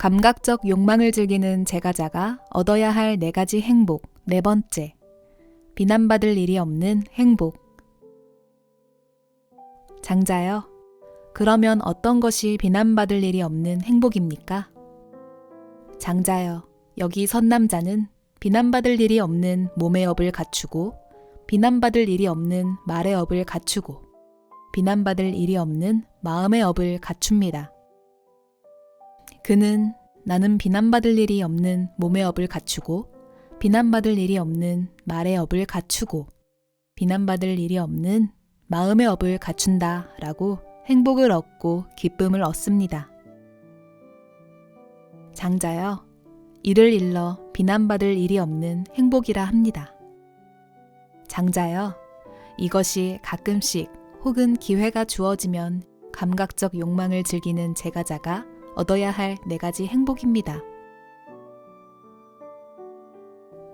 감각적 욕망을 즐기는 제가자가 얻어야 할 네 가지 행복. 네 번째. 비난받을 일이 없는 행복. 장자여. 그러면 어떤 것이 비난받을 일이 없는 행복입니까? 장자여. 여기 선 남자는 비난받을 일이 없는 몸의 업을 갖추고 비난받을 일이 없는 말의 업을 갖추고 비난받을 일이 없는 마음의 업을 갖춥니다. 그는 나는 비난받을 일이 없는 몸의 업을 갖추고 비난받을 일이 없는 말의 업을 갖추고 비난받을 일이 없는 마음의 업을 갖춘다 라고 행복을 얻고 기쁨을 얻습니다. 장자여, 이를 일러 비난받을 일이 없는 행복이라 합니다. 장자여, 이것이 가끔씩 혹은 기회가 주어지면 감각적 욕망을 즐기는 제가자가 얻어야 할 네 가지 행복입니다.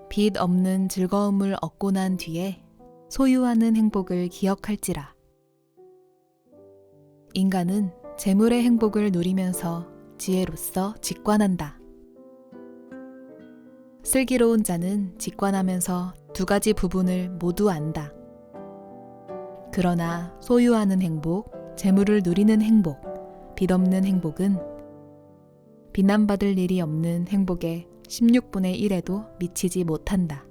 빚 없는 즐거움을 얻고 난 뒤에 소유하는 행복을 기억할지라. 인간은 재물의 행복을 누리면서 지혜로서 직관한다. 슬기로운 자는 직관하면서 두 가지 부분을 모두 안다. 그러나 소유하는 행복, 재물을 누리는 행복, 빚 없는 행복은 비난받을 일이 없는 행복의 16분의 1에도 미치지 못한다.